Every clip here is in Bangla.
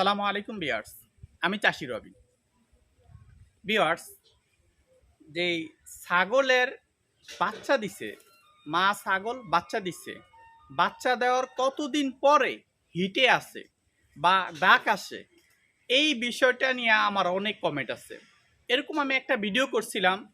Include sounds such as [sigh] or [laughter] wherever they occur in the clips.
আসসালামু আলাইকুম বিয়ার্স আমি চাষি রবি। বিয়ার্স যে ছাগলের বাচ্চা দিছে, মা ছাগল বাচ্চা দিছে, বাচ্চা দেওয়ার কতদিন পরে হিটে আসে বা ডাক আসে, এই বিষয়টা নিয়ে আমার অনেক কমেন্ট আছে। এরকম আমি একটা ভিডিও করছিলাম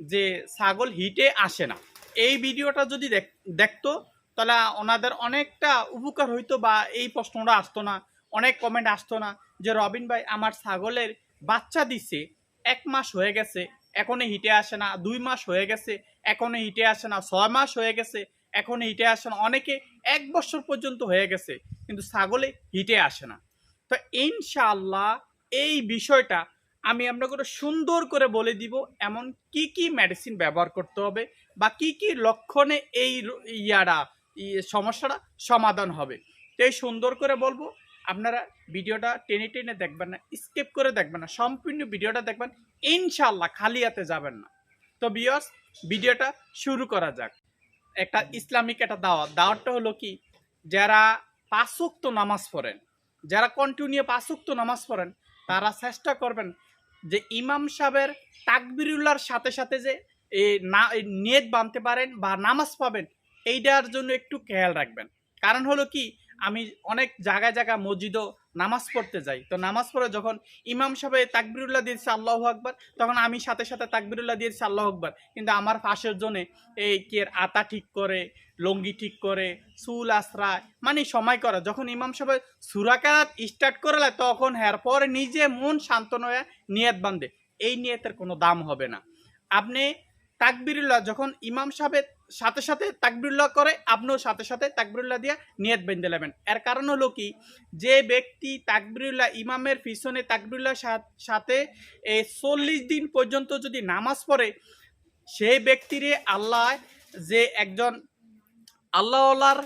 যে ছাগল হিটে আসে না। এই ভিডিওটা যদি দেখ- দেখতো, তাহলে ওনাদের অনেকটা উপকার হইতো বা এই প্রশ্নটা আসতো না। অনেক কমেন্ট আসতো না যে, রবিন ভাই, আমার ছাগলের বাচ্চা দিছে, এক মাস হয়ে গেছে, এখনও হিটে আসে না, দুই মাস হয়ে গেছে, এখনও হিটে আসে না, ছয় মাস হয়ে গেছে, এখনও হিটে আসে না। অনেকে এক বছর পর্যন্ত হয়ে গেছে, কিন্তু ছাগলে হিটে আসে না। তো ইনশাআল্লাহ এই বিষয়টা আমি আপনাকে সুন্দর করে বলে দিব, এমন কি কি মেডিসিন ব্যবহার করতে হবে বা কি কি লক্ষণে এই ইয়ারা সমস্যাটা সমাধান হবে। তো সুন্দর করে বলব আপনারা ভিডিওটা টেনে টেনে দেখবেন না স্কিপ করে দেখবেন না, সম্পূর্ণ ভিডিওটা দেখবেন ইনশাল্লাহ খালি হাতে যাবেন না। তো বিয়স ভিডিওটা শুরু করা যাক। একটা ইসলামিক একটা দাওয়াত। দাওয়াতটা হলো কি? যারা পাঁচক্ত নামাজ পড়েন, যারা কন্টিনিউ পাঁচক্ত নামাজ পড়েন, তারা চেষ্টা করবেন যে ইমাম সাহেবের তাকবিরুল্লাহর সাথে সাথে যে না নিয়ত বানতে পারেন বা নামাজ পাবেন, এইটার জন্য একটু খেয়াল রাখবেন। কারণ হলো কি? আমি অনেক জায়গায় জায়গায় মসজিদও নামাজ পড়তে যাই। তো নামাজ পড়ে যখন ইমাম সাহেব তাকবিরুল্লাহ দিয়েছে আল্লাহ আকবার, তখন আমি সাথে সাথে তাকবিরুল্লাহ দিয়েছি আল্লাহ আকবার। কিন্তু আমার পাশের জনে এই কে আতা ঠিক করে, লঙ্গি ঠিক করে, চুল আশ্রায় মানে সময় করা। যখন ইমাম সাহেব সুরাকাত স্টার্ট করলে তখন হ্যার পরে নিজে মন শান্তন হয়ে নিয়ত বান্ধে এই নিয়তের কোনো দাম হবে না। আপনি তাকবিরুল্লাহ যখন ইমাম সাহেবের সাথে সাথে তাকবিরুল্লাহ করে, আপনিও সাথে সাথে তাকবিরুল্লাহ দিয়ে নিয়ত বেঁধে নেবেন। এর কারণ হলো কি? যে ব্যক্তি তাকবিরুল্লাহ, ইমামের পিছনে তাকবিরুল্লাহ সাথে এই চল্লিশ দিন পর্যন্ত যদি নামাজ পড়ে সেই ব্যক্তিরে আল্লাহ যে একজন আল্লাহর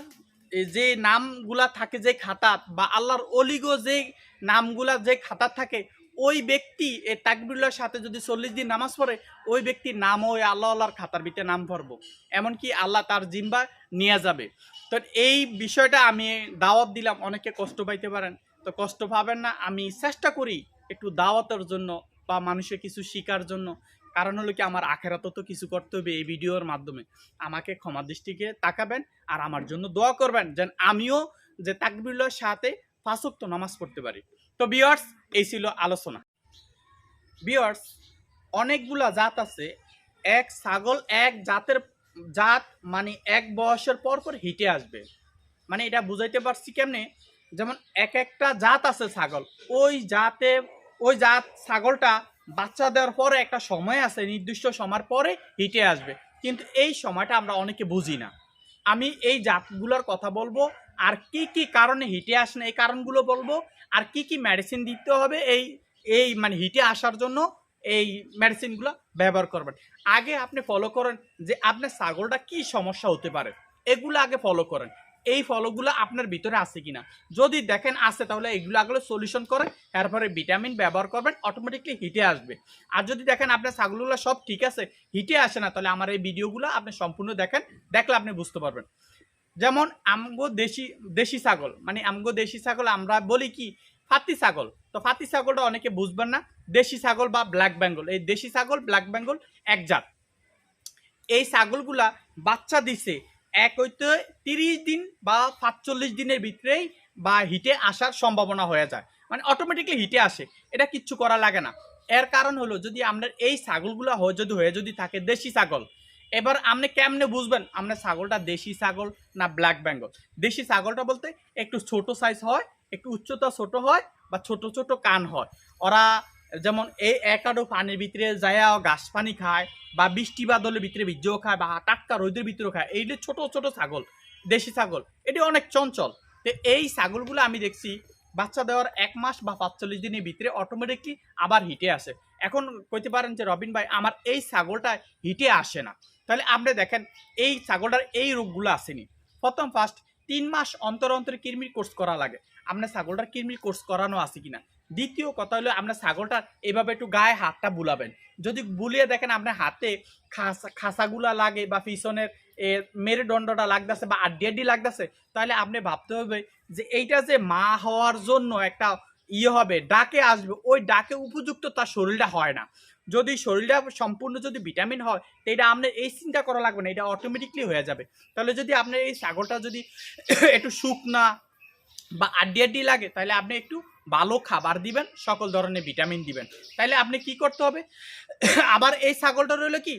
যে নামগুলা থাকে যে খাতাত বা আল্লাহর অলিগো যে নামগুলা যে খাতাত থাকে ওই ব্যক্তি এই তাকবিরুল্লাহর সাথে যদি চল্লিশ দিন নামাজ পড়ে, ওই ব্যক্তির নাম ওই আল্লাহ আল্লাহর খাতার ভিতরে নাম পড়ব। এমনকি আল্লাহ তার জিম্বা নিয়ে যাবে। তো এই বিষয়টা আমি দাওয়াত দিলাম, অনেকে কষ্ট পাইতে পারেন। তো কষ্ট পাবেন না, আমি চেষ্টা করি একটু দাওয়াতের জন্য বা মানুষের কিছু শিকার জন্য। কারণ হলো কি, আমার আখেরাত তো কিছু করতে হবে এই ভিডিওর মাধ্যমে। আমাকে ক্ষমা দৃষ্টিকে তাকাবেন আর আমার জন্য দোয়া করবেন, যেন আমিও যে তাকবিল্লার সাথে ফাঁসক্ত নামাজ পড়তে পারি। তো বিয়ার্স এই ছিল আলোচনা। বিয়ার্স অনেকগুলা জাত আছে। এক ছাগল, এক জাতের জাত মানে এক বয়সের পর পর হিটে আসবে। মানে এটা বুঝাইতে পারছি কেমনে? যেমন এক একটা জাত আছে ছাগল। ওই জাতে, ওই জাত ছাগলটা বাচ্চা দেওয়ার পরে একটা সময় আছে, নির্দিষ্ট সময়ের পরে হিটে আসবে। কিন্তু এই সময়টা আমরা অনেকে বুঝি না। আমি এই জাতগুলোর কথা বলব। আর কি কি কারণে হিটে আসে না, এই কারণগুলো বলব। আর কি কি মেডিসিন দিতে হবে, এই এই মানে হিটে আসার জন্য এই মেডিসিনগুলো ব্যবহার করবেন। আগে আপনি ফলো করেন যে আপনার ছাগলটা কি সমস্যা হতে পারে, এগুলো আগে ফলো করেন। এই ফলোগুলো আপনার ভিতরে আছে কিনা। যদি দেখেন আছে, তাহলে এগুলো আগে সলিউশন করে তারপরে ভিটামিন ব্যবহার করবেন অটোমেটিকলি হিটে আসবে। আর যদি দেখেন আপনার ছাগলগুলো সব ঠিক আছে, হিটে আসে না, তাহলে আমার এই ভিডিওগুলো আপনি সম্পূর্ণ দেখেন, দেখলে আপনি বুঝতে পারবেন। যেমন আমগো দেশি দেশি ছাগল মানে আমগো দেশি ছাগল আমরা বলি কি, ফাতি ছাগল। তো ফাতি ছাগলটা অনেকে বুঝবেন না, দেশি ছাগল বা ব্ল্যাক বেঙ্গল এই দেশি ছাগল ব্ল্যাক বেঙ্গল এক জাত। এই ছাগলগুলা বাচ্চা দিছে এক হইতে তিরিশ দিন বা সাতচল্লিশ দিনের ভিতরেই বা হিটে আসার সম্ভাবনা হয়ে যায়। মানে অটোমেটিকলি হিটে আসে, এটা কিচ্ছু করা লাগে না। এর কারণ হলো যদি আপনার এই ছাগলগুলো হয় যদি হয়ে যদি থাকে দেশি ছাগল এবার আপনি কেমনে বুঝবেন? আপনার ছাগলটা দেশি ছাগল না ব্ল্যাক বেঙ্গল দেশি ছাগলটা বলতে একটু ছোট সাইজ হয়, একটু উচ্চতা ছোট হয় বা ছোট ছোট কান হয়। ওরা যেমন এই একাডো পানির ভিতরে যায় ঘাস পানি খায় বা বৃষ্টি বাদলের ভিতরে বীর্যও খায় বা টাটকা রোদের ভিতরেও খায়, এইগুলো ছোট ছোট ছাগল, দেশি ছাগল, এটি অনেক চঞ্চল। তো এই ছাগলগুলো আমি দেখছি বাচ্চা দেওয়ার এক মাস বা পাঁচচল্লিশ দিনের ভিতরে অটোমেটিকলি আবার হিটে আসে। এখন কইতে পারেন যে রবিন ভাই, আমার এই ছাগলটা হিটে আসে না। তাহলে আপনি দেখেন, এই ছাগলটার এই রোগগুলো আসেনি। প্রথম ফার্স্ট তিন মাস অন্তর অন্তর কৃমির কোর্স করা লাগে। আপনার ছাগলটার কৃমির কোর্স করানো আছে কিনা? দ্বিতীয় কথা হলো, আপনার ছাগলটা এভাবে একটু গায়ে হাতটা বুলাবেন। যদি বুলিয়ে দেখেন, আপনার হাতে খাসা, খাসাগুলা লাগে বা পিছনের মেরুদণ্ডটা লাগতেছে বা আড্ডি আড্ডি লাগতেছে, তাহলে আপনি ভাবতে হবে যে এইটা যে মা হওয়ার জন্য একটা ইয়ে হবে, ডাকে আসবে, ওই ডাকে উপযুক্ত তার শরীরটা হয় না। যদি শরীরটা সম্পূর্ণ যদি ভিটামিন হয়, তো এটা আপনার এই চিন্তা করা লাগবে না, এটা অটোমেটিকলি হয়ে যাবে। তাহলে যদি আপনার এই ছাগলটা যদি [coughs] একটু শুকনা বা আড্ডি আড্ডি লাগে, তাহলে আপনি একটু ভালো খাবার দিবেন, সকল ধরনের ভিটামিন দিবেন। তাহলে আপনি কি করতে হবে? [coughs] আবার এই ছাগলটা রইল কি?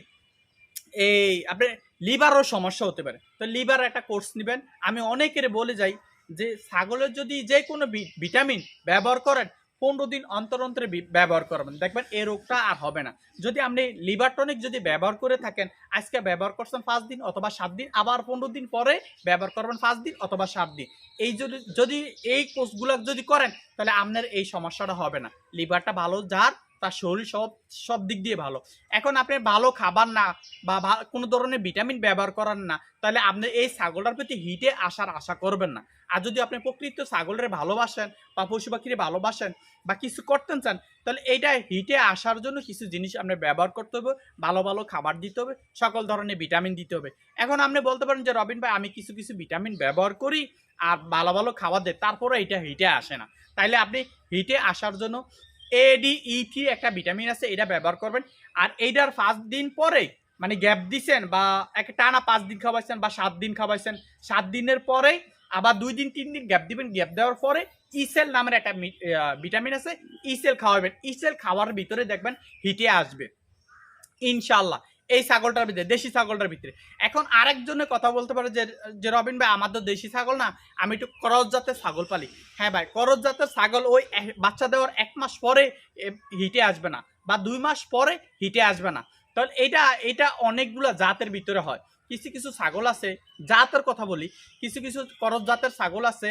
এই আপনার লিভারও সমস্যা হতে পারে। তো লিভার একটা কোর্স নেবেন। আমি অনেকের বলে যাই যে ছাগলের যদি যে কোনো ভিটামিন ব্যবহার করেন পনেরো দিন অন্তর অন্তরে ব্যবহার করবেন। দেখবেন এই রোগটা আর হবে না। যদি আপনি লিভার টনিক যদি ব্যবহার করে থাকেন, আজকে ব্যবহার করছেন পাঁচ দিন অথবা সাত দিন, আবার পনেরো দিন পরে ব্যবহার করবেন পাঁচ দিন অথবা সাত দিন। এই যদি যদি এই কোর্সগুলো যদি করেন, তাহলে আপনার এই সমস্যাটা হবে না। লিভারটা ভালো, যার, তার শরীর সব সব দিক দিয়ে ভালো। এখন আপনি ভালো খাবার না বা কোনো ধরনের ভিটামিন ব্যবহার করেন না, তাহলে আপনি এই ছাগলটার প্রতি হিটে আসার আশা করবেন না। আর যদি আপনি প্রকৃত ছাগলের ভালোবাসেন বা পশু পাখিরে ভালোবাসেন বা কিছু করতেন চান, তাহলে এইটা হিটে আসার জন্য কিছু জিনিস আপনি ব্যবহার করতে হবে, ভালো ভালো খাবার দিতে হবে, সকল ধরনের ভিটামিন দিতে হবে। এখন আপনি বলতে পারেন যে, রবিন ভাই, আমি কিছু কিছু ভিটামিন ব্যবহার করি আর ভালো ভালো খাবার দেয় তারপরে এটা হিটে আসে না। তাইলে আপনি হিটে আসার জন্য এডিইটি একটা ভিটামিন আছে এটা ব্যবহার করবেন। আর এইটার পাঁচ দিন পরে মানে গ্যাপ দিছেন বা এক টানা পাঁচ দিন খাওয়াইছেন বা সাত দিন খাওয়াইছেন, সাত দিনের পরে আবার দুই দিন, তিন দিন গ্যাপ দিবেন, গ্যাপ দেওয়ার পরে ইসেল নামের একটা ভিটামিন আছে ইসেল খাওয়াবেন। ইসেল খাওয়ার ভিতরে দেখবেন হিটে আসবে। ইনশাল্লাহ এই ছাগলটার ভিতরে, দেশি ছাগলটার ভিতরে। এখন আরেকজনের কথা বলতে পারে যে যে রবিন ভাই, আমার তো দেশি ছাগল না, আমি একটু করজ জাতের ছাগল পালি। হ্যাঁ ভাই, করজ জাতের ছাগল ওই বাচ্চা দেওয়ার এক মাস পরে হিটে আসবে না, বা দুই মাস পরে হিটে আসবে না। তাহলে এটা এটা অনেকগুলো জাতের ভিতরে হয়। কিছু কিছু ছাগল আছে জাতের কথা বলি কিছু কিছু করজ জাতের ছাগল আছে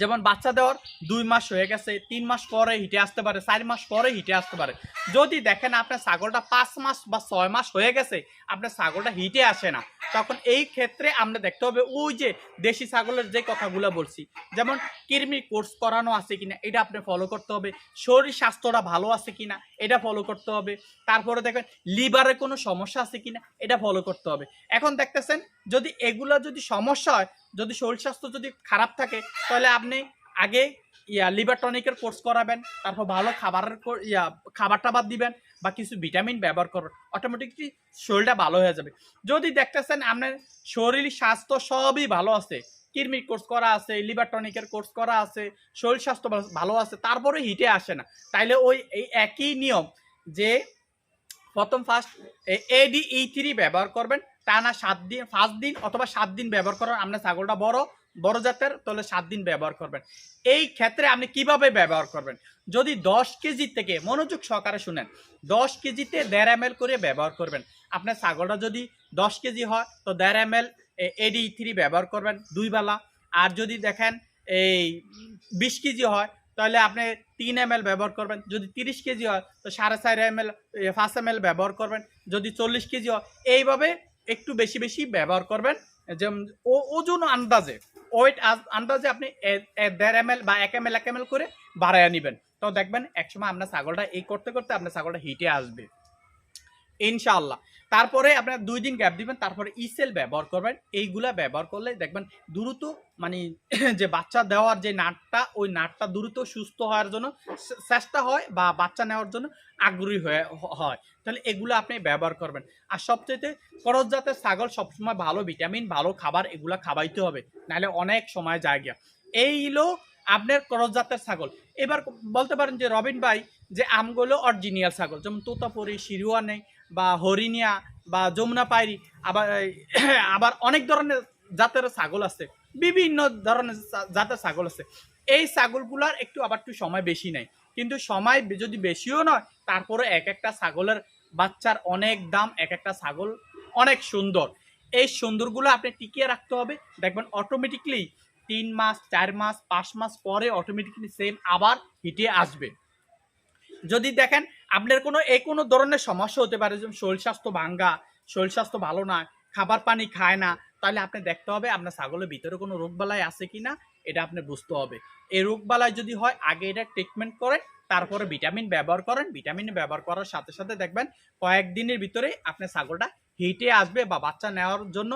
যেমন বাচ্চা দেওয়ার দুই মাস হয়ে গেছে, তিন মাস পরে হিটে আসতে পারে, চার মাস পরে হিটে আসতে পারে। যদি দেখেন আপনার ছাগলটা পাঁচ মাস বা ছয় মাস হয়ে গেছে, আপনার ছাগলটা হিটে আসে না, তখন এই ক্ষেত্রে আমরা দেখতে হবে ওই যে দেশি ছাগলের যে কথাগুলো বলছি, যেমন কৃমি কোর্স করানো আছে কিনা, এটা আপনি ফলো করতে হবে। শরীর স্বাস্থ্যটা ভালো আছে কিনা, এটা ফলো করতে হবে। তারপরে দেখবেন লিভারে কোনো সমস্যা আছে কিনা, এটা ফলো করতে হবে। এখন দেখতেছেন, যদি এগুলো যদি সমস্যা হয়, যদি শরীর স্বাস্থ্য যদি খারাপ থাকে তাহলে আপনি আগে, ইয়া লিভার টনিকের কোর্স করাবেন, তারপর ভালো খাবারের ইয়া খাবার টাবার দিবেন বা কিছু ভিটামিন ব্যবহার করবেন অটোমেটিকলি শরীরটা ভালো হয়ে যাবে। যদি দেখতেছেন আপনার শরীর স্বাস্থ্য সবই ভালো আছে কিরমির কোর্স করা আছে লিভার টনিকের কোর্স করা আছে, শরীর স্বাস্থ্য ভালো- আছে, তারপরে হিটে আসে না, তাইলে ওই, এই একই নিয়ম যে প্রথম ফার্স্ট এডি ই থ্রি ব্যবহার করবেন, টানা সাত দিন, পাঁচ দিন অথবা সাত দিন ব্যবহার করেন আপনার ছাগলটা বড় বড় জাতের, তাহলে সাত দিন ব্যবহার করবেন। এই ক্ষেত্রে আপনি কীভাবে ব্যবহার করবেন? যদি দশ কেজি থেকে, মনোযোগ সহকারে শুনেন, দশ কেজিতে দেড় এম করে ব্যবহার করবেন। আপনার ছাগলটা যদি দশ কেজি হয়, তো দেড় এম এল এডি থ্রি ব্যবহার করবেন, দুই বেলা। আর যদি দেখেন, এই বিশ কেজি হয়, তাহলে আপনি তিন এম ব্যবহার করবেন। যদি তিরিশ কেজি হয়, তো সাড়ে চার এম এল পাঁচ এম ব্যবহার করবেন। যদি চল্লিশ কেজি হয়, এইভাবে একটু বেশি বেশি ব্যবহার করবেন। যেমন ওজন আন্দাজে। ওয়েট আন্দাজে আপনি দেড় এম এল বা এক এম এল, এক এম এল করে বাড়াইয়া নেবেন। তো দেখবেন, একসময় আপনার ছাগলটা এই করতে করতে আপনার ছাগলটা হিটে আসবে। ইনশাআল্লাহ। তারপরে আপনার দুই দিন গ্যাপ দিবেন, তারপরে ইসেল ব্যবহার করবেন। এইগুলা ব্যবহার করলে দেখবেন দ্রুত মানে [coughs] যে বাচ্চা দেওয়ার যে নাটটা, ওই নাটটা দ্রুত সুস্থ হওয়ার জন্য চেষ্টা হয় বা বাচ্চা নেওয়ার জন্য আগ্রহী হয়ে হয়। তাহলে এগুলো আপনি ব্যবহার করবেন। আর সবচেয়ে করজ জাতের ছাগল সবসময় ভালো ভিটামিন, ভালো খাবার এগুলা খাওয়াইতে হবে, নাহলে অনেক সময় যায় গিয়া। এই হলো আপনার করজ জাতের ছাগল। এবার বলতে পারেন যে রবিন ভাই, যে আমগুলো অরিজিনিয়াল ছাগল, যেমন তোতাপুরি শিরুয়ানে বা হরিণিয়া বা যমুনা পায়রি, আবার [clears throat] আবার অনেক ধরনের জাতের ছাগল আছে। বিভিন্ন ধরনের জাতের ছাগল আছে। এই ছাগলগুলার একটু আবার একটু সময় বেশি নেয়। কিন্তু সময় যদি বেশিও নয় তারপরে এক একটা ছাগলের বাচ্চার অনেক দাম, এক একটা ছাগল অনেক সুন্দর। এই সুন্দরগুলো আপনি টিকিয়ে রাখতে হবে। দেখবেন অটোমেটিকলি তিন মাস, চার মাস, পাঁচ মাস পরে অটোমেটিকলি সেম আবার হিটে আসবে। যদি দেখেন আপনার কোনো এই কোনো ধরনের সমস্যা হতে পারে যেমন শরীর স্বাস্থ্য ভাঙ্গা, শরীর স্বাস্থ্য ভালো না, খাবার পানি খায় না, তাহলে আপনি দেখতে হবে আপনার ছাগলের ভিতরে কোনো রোগবালাই আছে কি না, এটা আপনি বুঝতে হবে। এই রোগবালাই যদি হয়, আগে এটা ট্রিটমেন্ট করেন, তারপরে ভিটামিন ব্যবহার করেন ভিটামিন ব্যবহার করার সাথে সাথে দেখবেন কয়েকদিনের ভিতরে আপনার ছাগলটা হিটে আসবে বা বাচ্চা নেওয়ার জন্য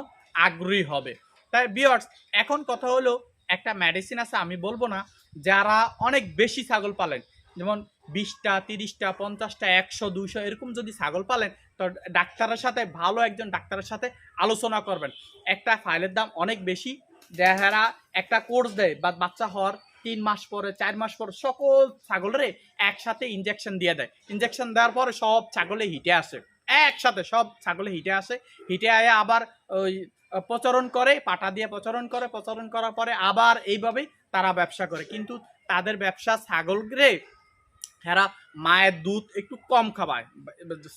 আগ্রহী হবে। তাই বিয়ার্স এখন কথা হলো একটা মেডিসিন আছে, আমি বলব না, যারা অনেক বেশি ছাগল পালেন যেমন বিশটা, তিরিশটা, পঞ্চাশটা, একশো, দুইশো এরকম যদি ছাগল পালেন, তো ডাক্তারের সাথে, ভালো একজন ডাক্তারের সাথে আলোচনা করবেন। একটা ফাইলের দাম অনেক বেশি যাহারা একটা কোর্স দেয়, বা বাচ্চা হওয়ার তিন মাস পরে, চার মাস পরে, সকল ছাগলের একসাথে ইনজেকশন দিয়ে দেয়। ইনজেকশন দেওয়ার পরে সব ছাগলে হিটে আসে। একসাথে সব ছাগলে হিটে আসে। হিটে আয়ে আবার ওই প্রচরণ করে, পাটা দিয়ে প্রচরণ করে প্রচরণ করার পরে আবার এইভাবেই তারা ব্যবসা করে। কিন্তু তাদের ব্যবসা ছাগল এরা মায়ের দুধ একটু কম খাওয়ায়,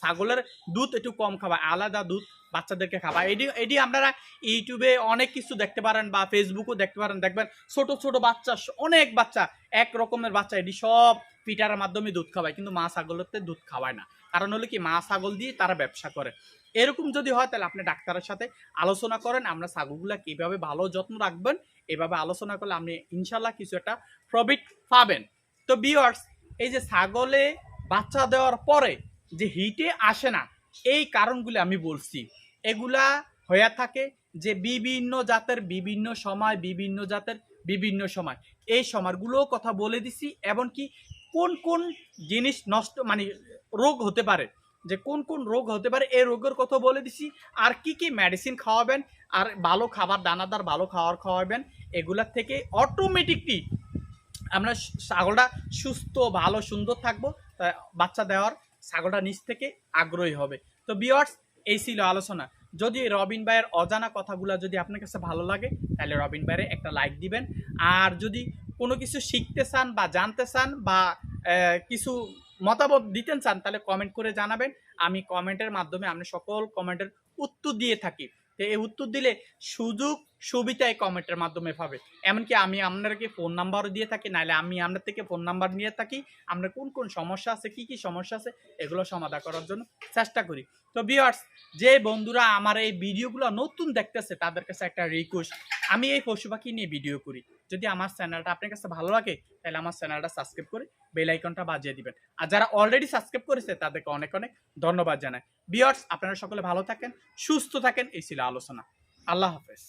ছাগলের দুধ একটু কম খাওয়ায়, আলাদা দুধ বাচ্চাদেরকে খাওয়ায়। এটি এটি আপনারা ইউটিউবে অনেক কিছু দেখতে পারেন বা ফেসবুকও দেখতে পারেন। দেখবেন ছোট ছোট বাচ্চা, অনেক বাচ্চা, এক রকমের বাচ্চা এটি সব পিটারের মাধ্যমে দুধ খাওয়ায়, কিন্তু মা ছাগলের দুধ খাওয়ায় না। কারণ হলো কি, মা ছাগল দিয়ে তারা ব্যবসা করে। এরকম যদি হয়, তাহলে আপনি ডাক্তারের সাথে আলোচনা করেন, আমরা ছাগলগুলা কীভাবে ভালো যত্ন রাখবেন, এভাবে আলোচনা করলে আপনি ইনশাল্লাহ কিছু একটা প্রফিট পাবেন। তো বিয়ার্স এই যে ছাগলে বাচ্চা দেওয়ার পরে যে হিটে আসে না, এই কারণগুলি আমি বলছি। এগুলা হয়ে থাকে যে বিভিন্ন জাতের বিভিন্ন সময়, বিভিন্ন জাতের বিভিন্ন সময়। এই সময়গুলোও কথা বলে দিছি, এমনকি কোন কোন জিনিস নষ্ট মানে রোগ হতে পারে। যে কোন কোন রোগ হতে পারে, এই রোগের কথা বলে দিছি। আর কি কি মেডিসিন খাওয়াবেন, আর ভালো খাবার, দানাদার ভালো খাবার খাওয়াবেন, এগুলার থেকে অটোমেটিকলি আমরা ছাগলটা সুস্থ, ভালো, সুন্দর থাকব। বাচ্চা দেওয়ার ছাগলটা নিচ থেকে আগ্রহী হবে। তো বিয়ার্স এই ছিল আলোচনা। যদি রবিন ভাইয়ের অজানা কথাগুলো যদি আপনার কাছে ভালো লাগে, তাহলে রবিন ভাইয়ের একটা লাইক দিবেন। আর যদি কোনো কিছু শিখতে চান বা জানতে চান বা কিছু মতামত দিতে চান, তাহলে কমেন্ট করে জানাবেন। আমি কমেন্টের মাধ্যমে আপনি সকল কমেন্টের উত্তর দিয়ে থাকি। তো এই উত্তর দিলে সুযোগ সুবিধা এই কমেন্টের মাধ্যমে পাবে। এমনকি আমি আপনাদেরকে ফোন নাম্বারও দিয়ে থাকি, নাহলে আমি আপনার থেকে ফোন নাম্বার নিয়ে থাকি, আপনার কোন কোন সমস্যা আছে, কি কি সমস্যা আছে, এগুলো সমাধান করার জন্য চেষ্টা করি। তো বিয়ার্স যে বন্ধুরা আমার এই ভিডিওগুলো নতুন দেখতেছে, তাদের কাছে একটা রিকোয়েস্ট আমি এই পশু পাখি নিয়ে ভিডিও করি। যদি আমার চ্যানেলটা আপনার কাছে ভালো লাগে, তাহলে আমার চ্যানেলটা সাবস্ক্রাইব করে বেল আইকনটা বাজিয়ে দিবেন। আর যারা অলরেডি সাবস্ক্রাইব করেছে, তাদেরকে অনেক অনেক ধন্যবাদ জানাই। বিয়ার্স আপনারা সকলে ভালো থাকেন, সুস্থ থাকেন, এই ছিল আলোচনা। আল্লাহ হাফেজ।